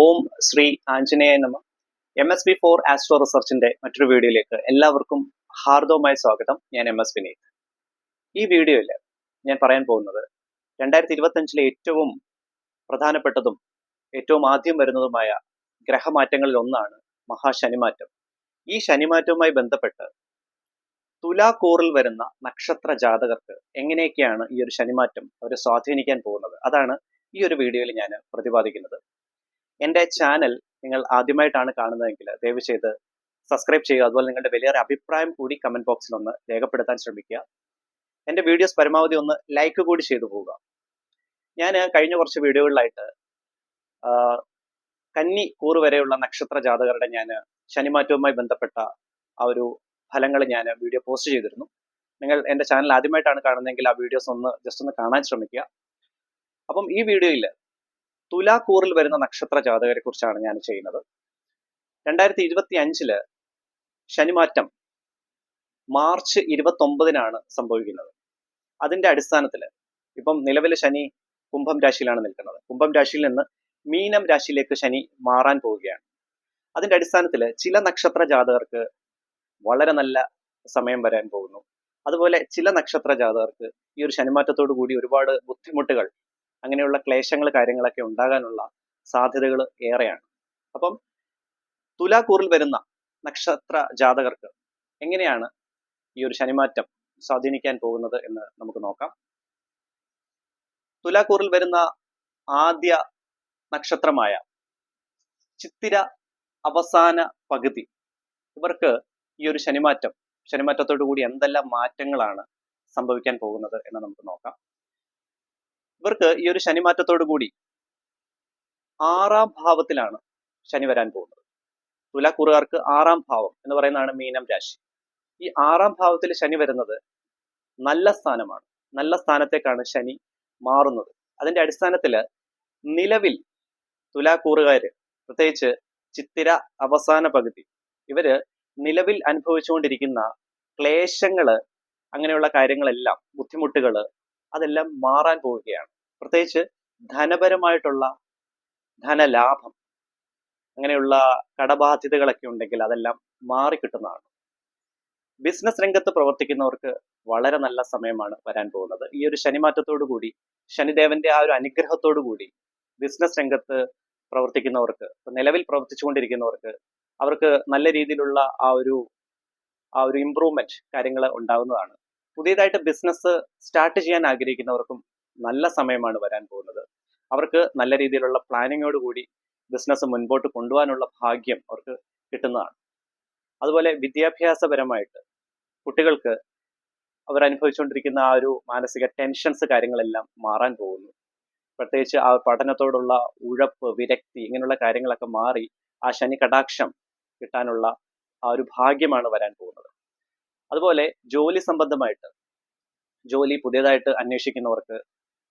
ഓം ശ്രീ ആഞ്ജനേയ നമ. M S B for astro റിസർച്ചിന്റെ മറ്റൊരു വീഡിയോയിലേക്ക് എല്ലാവർക്കും ഹാർദവമായ സ്വാഗതം. ഞാൻ എം എസ് വിനീത്. ഈ വീഡിയോയിൽ ഞാൻ പറയാൻ പോകുന്നത് രണ്ടായിരത്തി ഇരുപത്തഞ്ചിലെ ഏറ്റവും പ്രധാനപ്പെട്ടതും ഏറ്റവും ആദ്യം വരുന്നതുമായ ഗ്രഹമാറ്റങ്ങളിൽ ഒന്നാണ് മഹാശനിമാറ്റം. ഈ ശനിമാറ്റവുമായി ബന്ധപ്പെട്ട് തുലാക്കൂറിൽ വരുന്ന നക്ഷത്ര ജാതകർക്ക് എങ്ങനെയൊക്കെയാണ് ഈ ഒരു ശനിമാറ്റം അവരെ സ്വാധീനിക്കാൻ പോകുന്നത്? അതാണ് ഈ ഒരു വീഡിയോയിൽ ഞാൻ പ്രതിപാദിക്കുന്നത്. എന്റെ ചാനൽ നിങ്ങൾ ആദ്യമായിട്ടാണ് കാണുന്നതെങ്കിൽ ദയവ് ചെയ്ത് സബ്സ്ക്രൈബ് ചെയ്യുക. അതുപോലെ നിങ്ങളുടെ വലിയൊരു അഭിപ്രായം കൂടി കമന്റ് ബോക്സിൽ ഒന്ന് രേഖപ്പെടുത്താൻ ശ്രമിക്കുക. എന്റെ വീഡിയോസ് പരമാവധി ഒന്ന് ലൈക്ക് കൂടി ചെയ്തു പോവുക. ഞാൻ കഴിഞ്ഞ കുറച്ച് വീഡിയോകളിലായിട്ട് കന്നി കൂറ് വരെയുള്ള നക്ഷത്ര ജാതകരുടെ ഞാൻ ശനിമാറ്റവുമായി ബന്ധപ്പെട്ട ആ ഒരു ഫലങ്ങൾ ഞാൻ വീഡിയോ പോസ്റ്റ് ചെയ്തിരുന്നു. നിങ്ങൾ എന്റെ ചാനൽ ആദ്യമായിട്ടാണ് കാണുന്നതെങ്കിൽ ആ വീഡിയോസ് ഒന്ന് ജസ്റ്റ് ഒന്ന് കാണാൻ ശ്രമിക്കുക. അപ്പം ഈ വീഡിയോയിൽ തുലാക്കൂറിൽ വരുന്ന നക്ഷത്ര ജാതകരെ കുറിച്ചാണ് ഞാൻ ചെയ്യുന്നത്. രണ്ടായിരത്തി ഇരുപത്തി അഞ്ചിൽ ശനിമാറ്റം മാർച്ച് ഇരുപത്തി ഒമ്പതിനാണ് സംഭവിക്കുന്നത്. അതിന്റെ അടിസ്ഥാനത്തിൽ ഇപ്പം നിലവിലെ ശനി കുംഭം രാശിയിലാണ് നിൽക്കുന്നത്. കുംഭം രാശിയിൽ നിന്ന് മീനം രാശിയിലേക്ക് ശനി മാറാൻ പോവുകയാണ്. അതിന്റെ അടിസ്ഥാനത്തിൽ ചില നക്ഷത്ര ജാതകർക്ക് വളരെ നല്ല സമയം വരാൻ പോകുന്നു. അതുപോലെ ചില നക്ഷത്ര ജാതകർക്ക് ഈ ഒരു ശനിമാറ്റത്തോടു കൂടി ഒരുപാട് ബുദ്ധിമുട്ടുകൾ അങ്ങനെയുള്ള ക്ലേശങ്ങൾ കാര്യങ്ങളൊക്കെ ഉണ്ടാകാനുള്ള സാധ്യതകൾ ഏറെയാണ്. അപ്പം തുലാക്കൂറിൽ വരുന്ന നക്ഷത്ര ജാതകർക്ക് എങ്ങനെയാണ് ഈ ഒരു ശനിമാറ്റം സ്വാധീനിക്കാൻ പോകുന്നത് എന്ന് നമുക്ക് നോക്കാം. തുലാക്കൂറിൽ വരുന്ന ആദ്യ നക്ഷത്രമായ ചിത്തിര അവസാന പകുതി ഇവർക്ക് ഈ ഒരു ശനിമാറ്റം ശനിമാറ്റത്തോടു കൂടി എന്തെല്ലാം മാറ്റങ്ങളാണ് സംഭവിക്കാൻ പോകുന്നത് എന്ന് നമുക്ക് നോക്കാം. ഇവർക്ക് ഈ ഒരു ശനിമാറ്റത്തോടു കൂടി ആറാം ഭാവത്തിലാണ് ശനി വരാൻ പോകുന്നത്. തുലാക്കൂറുകാർക്ക് ആറാം ഭാവം എന്ന് പറയുന്നതാണ് മീനം രാശി. ഈ ആറാം ഭാവത്തിൽ ശനി വരുന്നത് നല്ല സ്ഥാനമാണ്. നല്ല സ്ഥാനത്തേക്കാണ് ശനി മാറുന്നത്. അതിന്റെ അടിസ്ഥാനത്തിൽ നിലവിൽ തുലാക്കൂറുകാർ പ്രത്യേകിച്ച് ചിത്തിര അവസാന പകുതി ഇവർ നിലവിൽ അനുഭവിച്ചുകൊണ്ടിരിക്കുന്ന ക്ലേശങ്ങൾ അങ്ങനെയുള്ള കാര്യങ്ങളെല്ലാം ബുദ്ധിമുട്ടുകൾ അതെല്ലാം മാറാൻ പോവുകയാണ്. പ്രത്യേകിച്ച് ധനപരമായിട്ടുള്ള ധനലാഭം അങ്ങനെയുള്ള കടബാധ്യതകളൊക്കെ ഉണ്ടെങ്കിൽ അതെല്ലാം മാറിക്കിട്ടുന്നതാണ് ബിസിനസ് രംഗത്ത് പ്രവർത്തിക്കുന്നവർക്ക് വളരെ നല്ല സമയമാണ് വരാൻ പോകുന്നത്. ഈ ഒരു ശനിമാറ്റത്തോടു കൂടി ശനിദേവന്റെ ആ ഒരു അനുഗ്രഹത്തോടു കൂടി ബിസിനസ് രംഗത്ത് പ്രവർത്തിക്കുന്നവർക്ക് നിലവിൽ പ്രവർത്തിച്ചുകൊണ്ടിരിക്കുന്നവർക്ക് അവർക്ക് നല്ല രീതിയിലുള്ള ആ ഒരു ആ ഒരു ഇമ്പ്രൂവ്മെന്റ് കാര്യങ്ങൾ ഉണ്ടാവുന്നതാണ്. പുതിയതായിട്ട് ബിസിനസ് സ്റ്റാർട്ട് ചെയ്യാൻ ആഗ്രഹിക്കുന്നവർക്കും നല്ല സമയമാണ് വരാൻ പോകുന്നത്. അവർക്ക് നല്ല രീതിയിലുള്ള പ്ലാനിങ്ങോട് കൂടി ബിസിനസ് മുൻപോട്ട് കൊണ്ടുപോകാനുള്ള ഭാഗ്യം അവർക്ക് കിട്ടുന്നതാണ്. അതുപോലെ വിദ്യാഭ്യാസപരമായിട്ട് കുട്ടികൾക്ക് അവർ അനുഭവിച്ചുകൊണ്ടിരിക്കുന്ന ആ ഒരു മാനസിക ടെൻഷൻസ് കാര്യങ്ങളെല്ലാം മാറാൻ പോകുന്നു. പ്രത്യേകിച്ച് ആ പഠനത്തോടുള്ള ഉഴപ്പ് വിരക്തി ഇങ്ങനെയുള്ള കാര്യങ്ങളൊക്കെ മാറി ആ ശനി കടാക്ഷം കിട്ടാനുള്ള ആ ഒരു ഭാഗ്യമാണ് വരാൻ പോകുന്നത്. അതുപോലെ ജോലി സംബന്ധമായിട്ട് ജോലി പുതിയതായിട്ട് അന്വേഷിക്കുന്നവർക്ക്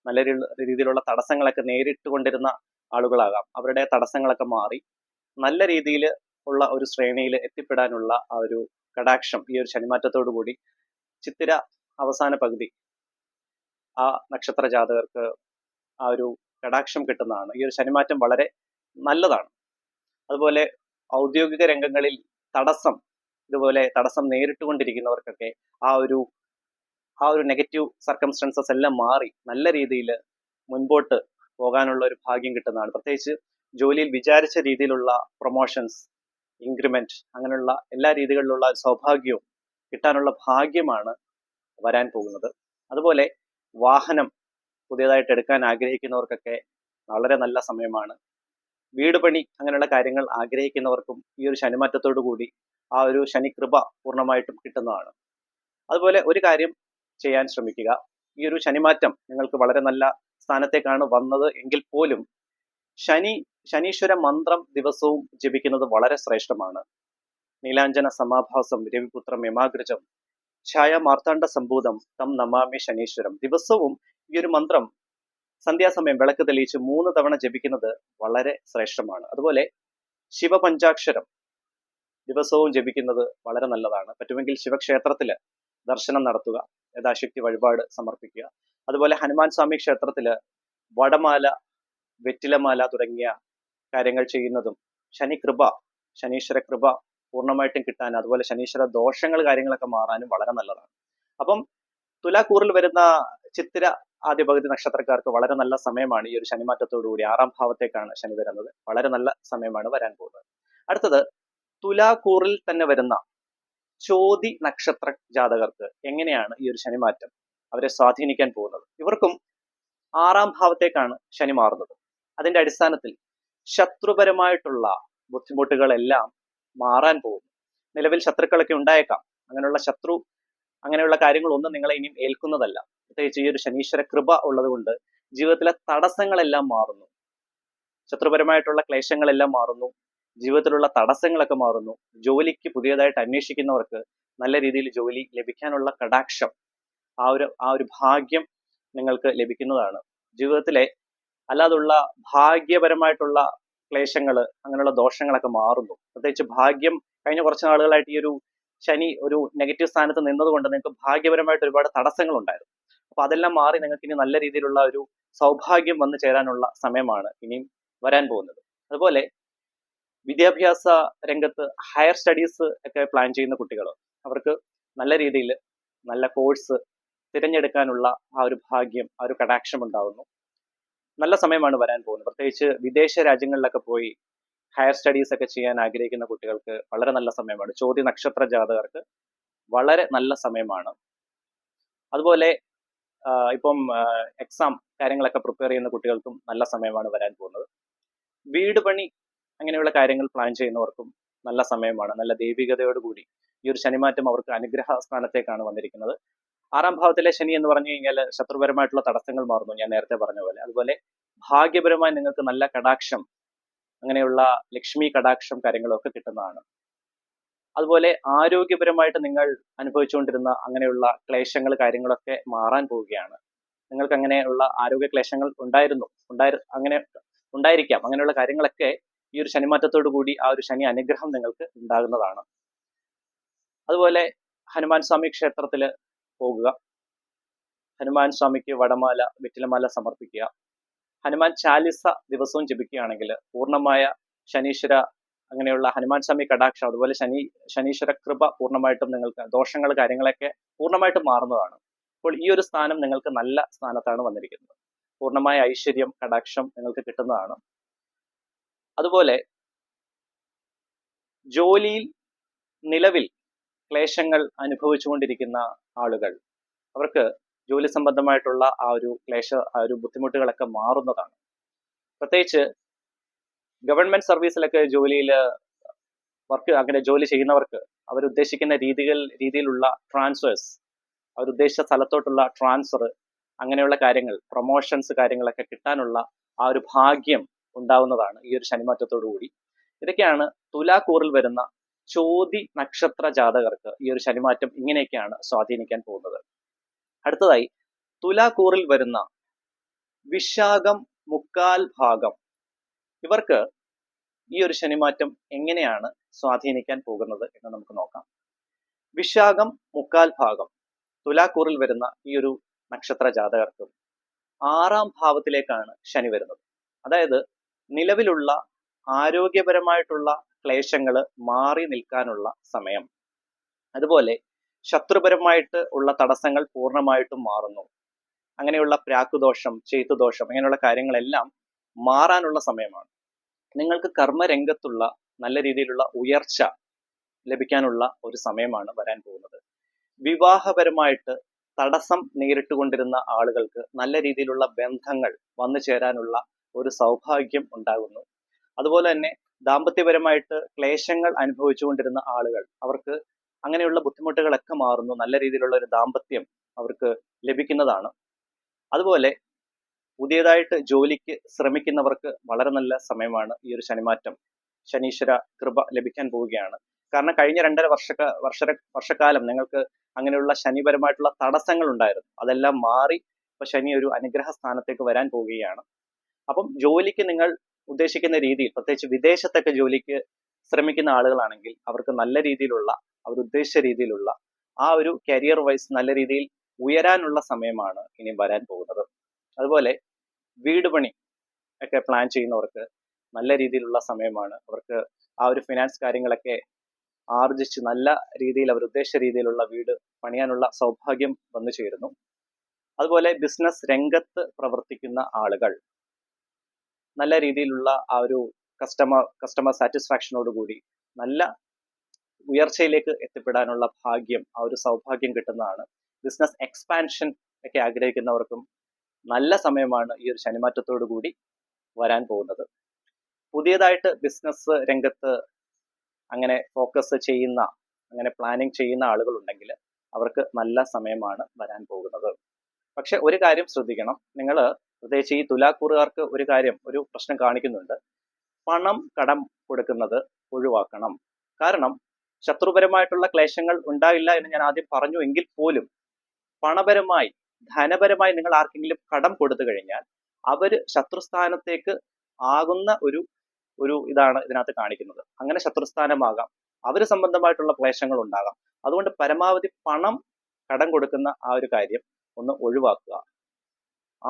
നല്ല രീതിയിലുള്ള തടസ്സങ്ങളൊക്കെ നേരിട്ട് കൊണ്ടിരുന്ന ആളുകളാകാം. അവരുടെ തടസ്സങ്ങളൊക്കെ മാറി നല്ല രീതിയിൽ ഉള്ള ഒരു ശ്രേണിയിൽ എത്തിപ്പെടാനുള്ള ആ ഒരു കടാക്ഷം ഈ ഒരു ശനിമാറ്റത്തോടു കൂടി ചിത്തിര അവസാന പകുതി ആ നക്ഷത്ര ജാതകർക്ക് ആ ഒരു കടാക്ഷം കിട്ടുന്നതാണ്. ഈ ഒരു ശനിമാറ്റം വളരെ നല്ലതാണ്. അതുപോലെ ഔദ്യോഗിക രംഗങ്ങളിൽ തടസ്സം ഇതുപോലെ തടസ്സം നേരിട്ടുകൊണ്ടിരിക്കുന്നവർക്കൊക്കെ ആ ഒരു ആ ഒരു നെഗറ്റീവ് സർക്കംസ്റ്റൻസസ് എല്ലാം മാറി നല്ല രീതിയിൽ മുൻപോട്ട് പോകാനുള്ള ഒരു ഭാഗ്യം കിട്ടുന്നതാണ്. പ്രത്യേകിച്ച് ജോലിയിൽ വിചാരിച്ച രീതിയിലുള്ള പ്രൊമോഷൻസ് ഇൻക്രിമെന്റ് അങ്ങനെയുള്ള എല്ലാ രീതികളിലുള്ള സൗഭാഗ്യവും കിട്ടാനുള്ള ഭാഗ്യമാണ് വരാൻ പോകുന്നത്. അതുപോലെ വാഹനം പുതിയതായിട്ട് എടുക്കാൻ ആഗ്രഹിക്കുന്നവർക്കൊക്കെ വളരെ നല്ല സമയമാണ്. വീട് പണി അങ്ങനെയുള്ള കാര്യങ്ങൾ ആഗ്രഹിക്കുന്നവർക്കും ഈ ഒരു ശനിമാറ്റത്തോടു കൂടി ആ ഒരു ശനികൃപ പൂർണമായിട്ടും കിട്ടുന്നതാണ്. അതുപോലെ ഒരു കാര്യം ചെയ്യാൻ ശ്രമിക്കുക. ഈ ഒരു ശനിമാറ്റം നിങ്ങൾക്ക് വളരെ നല്ല സ്ഥാനത്തേക്കാണ് വന്നത് എങ്കിൽ പോലും ശനി ശനീശ്വര മന്ത്രം ദിവസവും ജപിക്കുന്നത് വളരെ ശ്രേഷ്ഠമാണ്. നീലാഞ്ജന സമാഭാസം രവിപുത്രം യമാഗ്രജം ഛായ മാർത്താണ്ഡ സംഭൂതം തം നമാമി ശനീശ്വരം ദിവസവും ഈ ഒരു മന്ത്രം സന്ധ്യാസമയം വിളക്ക് തെളിയിച്ച് മൂന്ന് തവണ ജപിക്കുന്നത് വളരെ ശ്രേഷ്ഠമാണ്. അതുപോലെ ശിവപഞ്ചാക്ഷരം ദിവസവും ജപിക്കുന്നത് വളരെ നല്ലതാണ്. പറ്റുമെങ്കിൽ ശിവക്ഷേത്രത്തിൽ ദർശനം നടത്തുക യഥാശക്തി വഴിപാട് സമർപ്പിക്കുക. അതുപോലെ ഹനുമാൻ സ്വാമി ക്ഷേത്രത്തിൽ വടമാല വെറ്റിലമാല തുടങ്ങിയ കാര്യങ്ങൾ ചെയ്യുന്നതും ശനി കൃപ ശനീശ്വര കൃപ പൂർണമായിട്ടും കിട്ടാൻ അതുപോലെ ശനീശ്വര ദോഷങ്ങൾ കാര്യങ്ങളൊക്കെ മാറാനും വളരെ നല്ലതാണ്. അപ്പം തുലാക്കൂറിൽ വരുന്ന ചിത്തിര ആദ്യ പകുതി നക്ഷത്രക്കാർക്ക് വളരെ നല്ല സമയമാണ് ഈ ഒരു ശനിമാറ്റത്തോടുകൂടി. ആറാം ഭാവത്തേക്കാണ് ശനി വരുന്നത്. വളരെ നല്ല സമയമാണ് വരാൻ പോകുന്നത്. അടുത്തത് തുലാക്കൂറിൽ തന്നെ വരുന്ന ചോതി നക്ഷത്ര ജാതകർക്ക് എങ്ങനെയാണ് ഈ ഒരു ശനിമാറ്റം അവരെ സ്വാധീനിക്കാൻ പോകുന്നത്? ഇവർക്കും ആറാം ഭാവത്തേക്കാണ് ശനി മാറുന്നത്. അതിന്റെ അടിസ്ഥാനത്തിൽ ശത്രുപരമായിട്ടുള്ള ബുദ്ധിമുട്ടുകളെല്ലാം മാറാൻ പോകുന്നു. നിലവിൽ ശത്രുക്കളൊക്കെ ഉണ്ടായേക്കാം. അങ്ങനെയുള്ള ശത്രു അങ്ങനെയുള്ള കാര്യങ്ങളൊന്നും നിങ്ങളെ ഇനിയും ഏൽക്കുന്നതല്ല. പ്രത്യേകിച്ച് ഈ ഒരു ശനീശ്വര കൃപ ഉള്ളതുകൊണ്ട് ജീവിതത്തിലെ തടസ്സങ്ങളെല്ലാം മാറുന്നു. ശത്രുപരമായിട്ടുള്ള ക്ലേശങ്ങളെല്ലാം മാറുന്നു. ജീവിതത്തിലുള്ള തടസ്സങ്ങളൊക്കെ മാറുന്നു. ജോലിക്ക് പുതിയതായിട്ട് അന്വേഷിക്കുന്നവർക്ക് നല്ല രീതിയിൽ ജോലി ലഭിക്കാനുള്ള കടാക്ഷം ആ ഒരു ആ ഒരു ഭാഗ്യം നിങ്ങൾക്ക് ലഭിക്കുന്നതാണ്. ജീവിതത്തിലെ അല്ലാതുള്ള ഭാഗ്യപരമായിട്ടുള്ള ക്ലേശങ്ങൾ അങ്ങനെയുള്ള ദോഷങ്ങളൊക്കെ മാറുന്നു. പ്രത്യേകിച്ച് ഭാഗ്യം കഴിഞ്ഞ കുറച്ച് നാളുകളായിട്ട് ഈ ഒരു ശനി ഒരു നെഗറ്റീവ് സ്ഥാനത്ത് നിന്നതുകൊണ്ട് നിങ്ങൾക്ക് ഭാഗ്യപരമായിട്ട് ഒരുപാട് തടസ്സങ്ങൾ ഉണ്ടായിരുന്നു അപ്പൊ അതെല്ലാം മാറി നിങ്ങൾക്ക് ഇനി നല്ല രീതിയിലുള്ള ഒരു സൗഭാഗ്യം വന്നു ചേരാനുള്ള സമയമാണ് ഇനിയും വരാൻ പോകുന്നത്. അതുപോലെ വിദ്യാഭ്യാസ രംഗത്ത് ഹയർ സ്റ്റഡീസ് ഒക്കെ പ്ലാൻ ചെയ്യുന്ന കുട്ടികൾ അവർക്ക് നല്ല രീതിയിൽ നല്ല കോഴ്സ് തിരഞ്ഞെടുക്കാനുള്ള ആ ഒരു ഭാഗ്യം ആ ഒരു കടാക്ഷം ഉണ്ടാകുന്നു നല്ല സമയമാണ് വരാൻ പോകുന്നത്. പ്രത്യേകിച്ച് വിദേശ രാജ്യങ്ങളിലൊക്കെ പോയി ഹയർ സ്റ്റഡീസ് ഒക്കെ ചെയ്യാൻ ആഗ്രഹിക്കുന്ന കുട്ടികൾക്ക് വളരെ നല്ല സമയമാണ്. ചോദ്യ നക്ഷത്ര ജാതകർക്ക് വളരെ നല്ല സമയമാണ്. അതുപോലെ ഇപ്പം എക്സാം കാര്യങ്ങളൊക്കെ പ്രിപ്പയർ ചെയ്യുന്ന കുട്ടികൾക്കും നല്ല സമയമാണ് വരാൻ പോകുന്നത്. വീട് പണി അങ്ങനെയുള്ള കാര്യങ്ങൾ പ്ലാൻ ചെയ്യുന്നവർക്കും നല്ല സമയമാണ് നല്ല ദൈവികതയോടുകൂടി ഈ ഒരു ശനിമാറ്റം അവർക്ക് അനുഗ്രഹ സ്ഥാനത്തേക്കാണ് വന്നിരിക്കുന്നത്. ആറാം ഭാവത്തിലെ ശനി എന്ന് പറഞ്ഞു കഴിഞ്ഞാൽ ശത്രുപരമായിട്ടുള്ള തടസ്സങ്ങൾ മാറുന്നു ഞാൻ നേരത്തെ പറഞ്ഞ പോലെ. അതുപോലെ ഭാഗ്യപരമായി നിങ്ങൾക്ക് നല്ല കടാക്ഷം അങ്ങനെയുള്ള ലക്ഷ്മി കടാക്ഷം കാര്യങ്ങളൊക്കെ കിട്ടുന്നതാണ്. അതുപോലെ ആരോഗ്യപരമായിട്ട് നിങ്ങൾ അനുഭവിച്ചുകൊണ്ടിരുന്ന അങ്ങനെയുള്ള ക്ലേശങ്ങൾ കാര്യങ്ങളൊക്കെ മാറാൻ പോവുകയാണ്. നിങ്ങൾക്ക് അങ്ങനെയുള്ള ആരോഗ്യ ക്ലേശങ്ങൾ ഉണ്ടായിരുന്നു ഉണ്ടായി അങ്ങനെ ഉണ്ടായിരിക്കാം അങ്ങനെയുള്ള കാര്യങ്ങളൊക്കെ ഈ ഒരു ശനിമാറ്റത്തോടു കൂടി ആ ഒരു ശനി അനുഗ്രഹം നിങ്ങൾക്ക് ഉണ്ടാകുന്നതാണ്. അതുപോലെ ഹനുമാൻ സ്വാമി ക്ഷേത്രത്തിൽ പോകുക. ഹനുമാൻ സ്വാമിക്ക് വടമാല വെറ്റിലമാല സമർപ്പിക്കുക. ഹനുമാൻ ചാലിസ ദിവസവും ജപിക്കുകയാണെങ്കിൽ പൂർണമായ ശനീശ്വര അങ്ങനെയുള്ള ഹനുമാൻ സ്വാമി കടാക്ഷം അതുപോലെ ശനി ശനീശ്വര കൃപ പൂർണമായിട്ടും നിങ്ങൾക്ക് ദോഷങ്ങൾ കാര്യങ്ങളൊക്കെ പൂർണമായിട്ടും മാറുന്നതാണ്. അപ്പോൾ ഈ ഒരു സ്ഥാനം നിങ്ങൾക്ക് നല്ല സ്ഥാനത്താണ് വന്നിരിക്കുന്നത്. പൂർണമായ ഐശ്വര്യം കടാക്ഷം നിങ്ങൾക്ക് കിട്ടുന്നതാണ്. അതുപോലെ ജോലിയിൽ നിലവിൽ ക്ലേശങ്ങൾ അനുഭവിച്ചുകൊണ്ടിരിക്കുന്ന ആളുകൾ അവർക്ക് ജോലി സംബന്ധമായിട്ടുള്ള ആ ഒരു ക്ലേശ ആ ഒരു ബുദ്ധിമുട്ടുകളൊക്കെ മാറുന്നതാണ്. പ്രത്യേകിച്ച് ഗവൺമെന്റ് സർവീസിലൊക്കെ ജോലിയിൽ വർക്ക് അങ്ങനെ ജോലി ചെയ്യുന്നവർക്ക് അവരുദ്ദേശിക്കുന്ന രീതികൾ രീതിയിലുള്ള ട്രാൻസ്ഫേഴ്സ് അവരുദ്ദേശിച്ച സ്ഥലത്തോട്ടുള്ള ട്രാൻസ്ഫർ അങ്ങനെയുള്ള കാര്യങ്ങൾ പ്രൊമോഷൻസ് കാര്യങ്ങളൊക്കെ കിട്ടാനുള്ള ആ ഒരു ഭാഗ്യം ഉണ്ടാവുന്നതാണ് ഈ ഒരു ശനിമാറ്റത്തോടു കൂടി. ഇതൊക്കെയാണ് തുലാക്കൂറിൽ വരുന്ന ചോതി നക്ഷത്ര ജാതകർക്ക് ഈ ഒരു ശനിമാറ്റം ഇങ്ങനെയൊക്കെയാണ് സ്വാധീനിക്കാൻ പോകുന്നത്. അടുത്തതായി തുലാക്കൂറിൽ വരുന്ന വിശാഖം മുക്കാൽ ഭാഗം ഇവർക്ക് ഈ ഒരു ശനിമാറ്റം എങ്ങനെയാണ് സ്വാധീനിക്കാൻ പോകുന്നത് എന്ന് നമുക്ക് നോക്കാം. വിശാഖം മുക്കാൽ ഭാഗം തുലാക്കൂറിൽ വരുന്ന ഈ ഒരു നക്ഷത്ര ജാതകർക്കും ആറാം ഭാവത്തിലേക്കാണ് ശനി വരുന്നത്. അതായത് നിലവിലുള്ള ആരോഗ്യപരമായിട്ടുള്ള ക്ലേശങ്ങൾ മാറി നിൽക്കാനുള്ള സമയം. അതുപോലെ ശത്രുപരമായിട്ട് ഉള്ള തടസ്സങ്ങൾ പൂർണമായിട്ടും മാറുന്നു. അങ്ങനെയുള്ള പ്രാക്കുദോഷം ചെയ്തുദോഷം അങ്ങനെയുള്ള കാര്യങ്ങളെല്ലാം മാറാനുള്ള സമയമാണ്. നിങ്ങൾക്ക് കർമ്മരംഗത്തുള്ള നല്ല രീതിയിലുള്ള ഉയർച്ച ലഭിക്കാനുള്ള ഒരു സമയമാണ് വരാൻ പോകുന്നത്. വിവാഹപരമായിട്ട് തടസ്സം നേരിട്ടുകൊണ്ടിരുന്ന ആളുകൾക്ക് നല്ല രീതിയിലുള്ള ബന്ധങ്ങൾ വന്നു ചേരാനുള്ള ഒരു സൗഭാഗ്യം ഉണ്ടാകുന്നു. അതുപോലെ തന്നെ ദാമ്പത്യപരമായിട്ട് ക്ലേശങ്ങൾ അനുഭവിച്ചുകൊണ്ടിരുന്ന ആളുകൾ അവർക്ക് അങ്ങനെയുള്ള ബുദ്ധിമുട്ടുകളൊക്കെ മാറുന്നു. നല്ല രീതിയിലുള്ള ഒരു ദാമ്പത്യം അവർക്ക് ലഭിക്കുന്നതാണ്. അതുപോലെ പുതിയതായിട്ട് ജോലിക്ക് ശ്രമിക്കുന്നവർക്ക് വളരെ നല്ല സമയമാണ് ഈ ഒരു ശനിമാറ്റം. ശനീശ്വര കൃപ ലഭിക്കാൻ പോവുകയാണ്. കാരണം കഴിഞ്ഞ രണ്ടര വർഷ വർഷ വർഷക്കാലം നിങ്ങൾക്ക് അങ്ങനെയുള്ള ശനിപരമായിട്ടുള്ള തടസ്സങ്ങൾ ഉണ്ടായിരുന്നു അതെല്ലാം മാറി ഇപ്പൊ ശനി ഒരു അനുഗ്രഹ സ്ഥാനത്തേക്ക് വരാൻ പോവുകയാണ്. അപ്പം ജോലിക്ക് നിങ്ങൾ ഉദ്ദേശിക്കുന്ന രീതിയിൽ പ്രത്യേകിച്ച് വിദേശത്തൊക്കെ ജോലിക്ക് ശ്രമിക്കുന്ന ആളുകളാണെങ്കിൽ അവർക്ക് നല്ല രീതിയിലുള്ള അവർ ഉദ്ദേശിച്ച രീതിയിലുള്ള ആ ഒരു കരിയർ വൈസ് നല്ല രീതിയിൽ ഉയരാനുള്ള സമയമാണ് ഇനി വരാൻ പോകുന്നത്. അതുപോലെ വീട് പണി ഒക്കെ പ്ലാൻ ചെയ്യുന്നവർക്ക് നല്ല രീതിയിലുള്ള സമയമാണ്. അവർക്ക് ആ ഒരു ഫിനാൻസ് കാര്യങ്ങളൊക്കെ ആർജിച്ച് നല്ല രീതിയിൽ അവർ ഉദ്ദേശിച്ച രീതിയിലുള്ള വീട് പണിയാനുള്ള സൗഭാഗ്യം വന്നു ചേരുന്നു. അതുപോലെ ബിസിനസ് രംഗത്ത് പ്രവർത്തിക്കുന്ന ആളുകൾ നല്ല രീതിയിലുള്ള ആ ഒരു കസ്റ്റമർ കസ്റ്റമർ സാറ്റിസ്ഫാക്ഷനോട് കൂടി നല്ല ഉയർച്ചയിലേക്ക് എത്തിപ്പെടാനുള്ള ഭാഗ്യം ആ ഒരു സൗഭാഗ്യം കിട്ടുന്നതാണ്. ബിസിനസ് എക്സ്പാൻഷൻ ഒക്കെ ആഗ്രഹിക്കുന്നവർക്കും നല്ല സമയമാണ് ഈ ഒരു ശനിമാറ്റത്തോടു കൂടി വരാൻ പോകുന്നത്. പുതിയതായിട്ട് ബിസിനസ് രംഗത്ത് അങ്ങനെ ഫോക്കസ് ചെയ്യുന്ന അങ്ങനെ പ്ലാനിങ് ചെയ്യുന്ന ആളുകൾ ഉണ്ടെങ്കിൽ അവർക്ക് നല്ല സമയമാണ് വരാൻ പോകുന്നത്. പക്ഷെ ഒരു കാര്യം ശ്രദ്ധിക്കണം. നിങ്ങൾ പ്രത്യേകിച്ച് ഈ തുലാക്കൂറുകാർക്ക് ഒരു കാര്യം ഒരു പ്രശ്നം കാണിക്കുന്നുണ്ട്. പണം കടം കൊടുക്കുന്നത് ഒഴിവാക്കണം. കാരണം ശത്രുപരമായിട്ടുള്ള ക്ലേശങ്ങൾ ഉണ്ടാവില്ല എന്ന് ഞാൻ ആദ്യം പറഞ്ഞു എങ്കിൽ പോലും പണപരമായി ധനപരമായി നിങ്ങൾ ആർക്കെങ്കിലും കടം കൊടുത്തു കഴിഞ്ഞാൽ അവർ ശത്രുസ്ഥാനത്തേക്ക് ആകുന്ന ഒരു ഒരു ഇതാണ് ഇതിനകത്ത് കാണിക്കുന്നത്. അങ്ങനെ ശത്രുസ്ഥാനമാകാം. അവർ സംബന്ധമായിട്ടുള്ള ക്ലേശങ്ങൾ ഉണ്ടാകാം. അതുകൊണ്ട് പരമാവധി പണം കടം കൊടുക്കുന്ന ആ ഒരു കാര്യം ഒന്ന് ഒഴിവാക്കുക.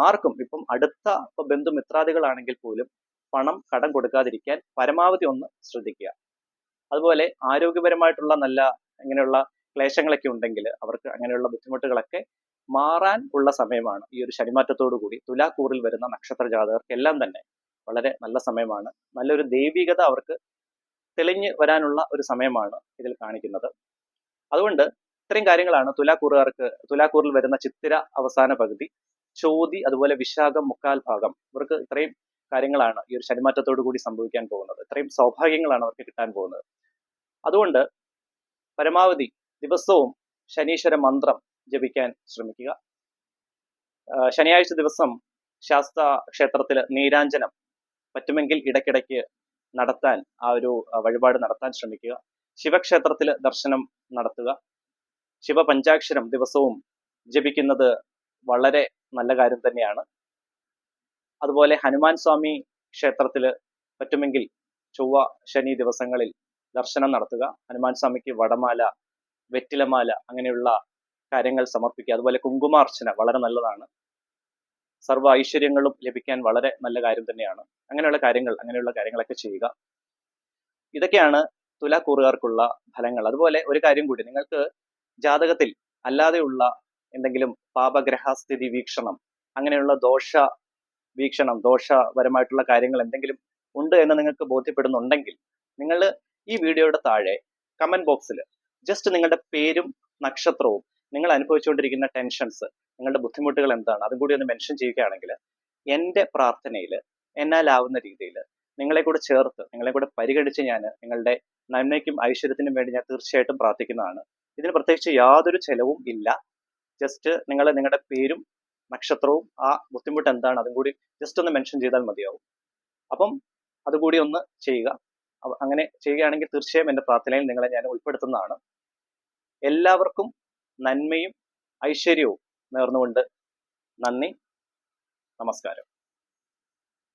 ആർക്കും ഇപ്പം അടുത്ത ഇപ്പൊ ബന്ധുമിത്രാദികളാണെങ്കിൽ പോലും പണം കടം കൊടുക്കാതിരിക്കാൻ പരമാവധി ഒന്ന് ശ്രദ്ധിക്കുക. അതുപോലെ ആരോഗ്യപരമായിട്ടുള്ള നല്ല ഇങ്ങനെയുള്ള ക്ലേശങ്ങളൊക്കെ ഉണ്ടെങ്കിൽ അവർക്ക് അങ്ങനെയുള്ള ബുദ്ധിമുട്ടുകളൊക്കെ മാറാൻ ഉള്ള സമയമാണ്. ഈ ഒരു ശനിമാറ്റത്തോടു കൂടി തുലാക്കൂറിൽ വരുന്ന നക്ഷത്ര ജാതകർക്കെല്ലാം തന്നെ വളരെ നല്ല സമയമാണ്. നല്ലൊരു ദൈവികത അവർക്ക് തെളിഞ്ഞു വരാനുള്ള ഒരു സമയമാണ് ഇതിൽ കാണിക്കുന്നത്. അതുകൊണ്ട് ഇത്രയും കാര്യങ്ങളാണ് തുലാക്കൂറുകാർക്ക് തുലാക്കൂറിൽ വരുന്ന ചിത്തിര അവസാന പകുതി. ചോതി അതുപോലെ വിശാഖം മുക്കാൽ ഭാഗം. ഇവർക്ക് ഇത്രയും കാര്യങ്ങളാണ് ഈ ഒരു ശനിമാറ്റത്തോടു കൂടി സംഭവിക്കാൻ പോകുന്നത്. ഇത്രയും സൗഭാഗ്യങ്ങളാണ് അവർക്ക് കിട്ടാൻ പോകുന്നത്. അതുകൊണ്ട് പരമാവധി ദിവസവും ശനീശ്വര മന്ത്രം ജപിക്കാൻ ശ്രമിക്കുക. ശനിയാഴ്ച ദിവസം ശാസ്ത ക്ഷേത്രത്തിൽ നീരാഞ്ജനം പറ്റുമെങ്കിൽ ഇടയ്ക്കിടയ്ക്ക് നടത്താൻ ആ ഒരു വഴിപാട് നടത്താൻ ശ്രമിക്കുക. ശിവക്ഷേത്രത്തിൽ ദർശനം നടത്തുക. ശിവപഞ്ചാക്ഷരം ദിവസവും ജപിക്കുന്നത് വളരെ നല്ല കാര്യം തന്നെയാണ്. അതുപോലെ ഹനുമാൻ സ്വാമി ക്ഷേത്രത്തിൽ പറ്റുമെങ്കിൽ ചൊവ്വ ശനി ദിവസങ്ങളിൽ ദർശനം നടത്തുക. ഹനുമാൻ സ്വാമിക്ക് വടമാല വെറ്റിലമാല അങ്ങനെയുള്ള കാര്യങ്ങൾ സമർപ്പിക്കുക. അതുപോലെ കുങ്കുമാർച്ചന വളരെ നല്ലതാണ്. സർവ ഐശ്വര്യങ്ങളും ലഭിക്കാൻ വളരെ നല്ല കാര്യം തന്നെയാണ്. അങ്ങനെയുള്ള കാര്യങ്ങൾ അങ്ങനെയുള്ള കാര്യങ്ങളൊക്കെ ചെയ്യുക. ഇതൊക്കെയാണ് തുലാക്കൂറുകാർക്കുള്ള ഫലങ്ങൾ. അതുപോലെ ഒരു കാര്യം കൂടി നിങ്ങൾക്ക് ജാതകത്തിൽ അല്ലാതെയുള്ള എന്തെങ്കിലും പാപഗ്രഹസ്ഥിതി വീക്ഷണം അങ്ങനെയുള്ള ദോഷ വീക്ഷണം ദോഷപരമായിട്ടുള്ള കാര്യങ്ങൾ എന്തെങ്കിലും ഉണ്ട് എന്ന് നിങ്ങൾക്ക് ബോധ്യപ്പെടുന്നുണ്ടെങ്കിൽ നിങ്ങൾ ഈ വീഡിയോയുടെ താഴെ കമന്റ് ബോക്സിൽ ജസ്റ്റ് നിങ്ങളുടെ പേരും നക്ഷത്രവും നിങ്ങൾ അനുഭവിച്ചുകൊണ്ടിരിക്കുന്ന ടെൻഷൻസ് നിങ്ങളുടെ ബുദ്ധിമുട്ടുകൾ എന്താണ് അതും കൂടി ഒന്ന് മെൻഷൻ ചെയ്യുകയാണെങ്കിൽ എന്റെ പ്രാർത്ഥനയിൽ എന്നാലാവുന്ന രീതിയിൽ നിങ്ങളെ കൂടെ ചേർത്ത് നിങ്ങളെ കൂടെ പരിഗണിച്ച് ഞാൻ നിങ്ങളുടെ നന്മയ്ക്കും ഐശ്വര്യത്തിനും വേണ്ടി ഞാൻ തീർച്ചയായിട്ടും പ്രാർത്ഥിക്കുന്നതാണ്. ഇതിന് പ്രത്യേകിച്ച് യാതൊരു ചെലവും ഇല്ല. ജസ്റ്റ് നിങ്ങൾ നിങ്ങളുടെ പേരും നക്ഷത്രവും ആ ബുദ്ധിമുട്ട് എന്താണ് അതും കൂടി ജസ്റ്റ് ഒന്ന് മെൻഷൻ ചെയ്താൽ മതിയാവും. അപ്പം അതുകൂടി ഒന്ന് ചെയ്യുക. അങ്ങനെ ചെയ്യുകയാണെങ്കിൽ തീർച്ചയായും എന്റെ പ്രാർത്ഥനയിൽ നിങ്ങളെ ഞാൻ ഉൾപ്പെടുത്തുന്നതാണ്. എല്ലാവർക്കും നന്മയും ഐശ്വര്യവും നേർന്നുകൊണ്ട് നന്ദി. നമസ്കാരം.